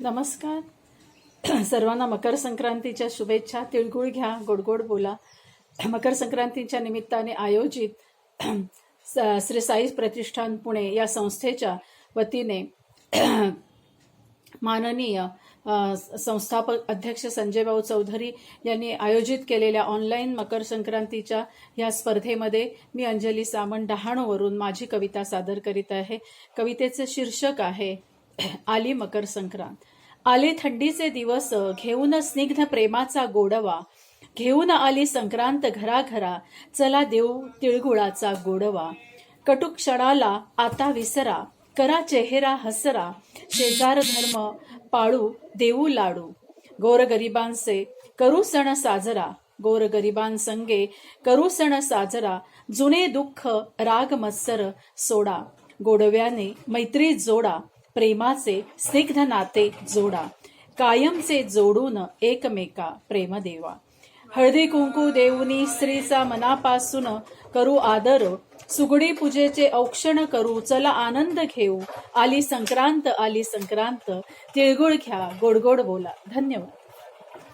नमस्कार. सर्वांना मकर संक्रांतीच्या शुभेच्छा. तिळगुळ घ्या गोडगोड बोला. मकर संक्रांतीच्या निमित्ताने आयोजित स- श्री साई प्रतिष्ठान पुणे या संस्थेच्या वतीने माननीय संस्थापक अध्यक्ष संजय भाऊ चौधरी यांनी आयोजित केलेल्या ऑनलाईन मकर संक्रांतीच्या या स्पर्धेमध्ये मी अंजली सामंत डहाणूवरून माझी कविता सादर करीत आहे. कवितेचे शीर्षक आहे आली मकर संक्रांत. आले थंडीचे दिवस घेऊन स्निग्ध प्रेमाचा गोडवा. घेऊन आली संक्रांत घराघरा चला देऊ तिळगुळाचा गोडवा. कटुक क्षणाला आता विसरा करा चेहरा हसरा. शेजार धर्म पाळू देऊ लाडू. गोरगरिबांचे करू सण साजरा. गोरगरिबांसंगे करू सण साजरा. जुने दुःख राग मत्सर सोडा. गोडव्याने मैत्री जोडा. प्रेमाचे स्निग्ध नाते जोडा. कायमचे जोडून एकमेका प्रेम देवा. हळदी कुंकू देऊनी स्त्रीचा मनापासून करू आदर. सुगडी पूजेचे औक्षण करू चला आनंद घेऊ. आली संक्रांत आली संक्रांत. तिळगुळ घ्या गोडगोड बोला. धन्यवाद.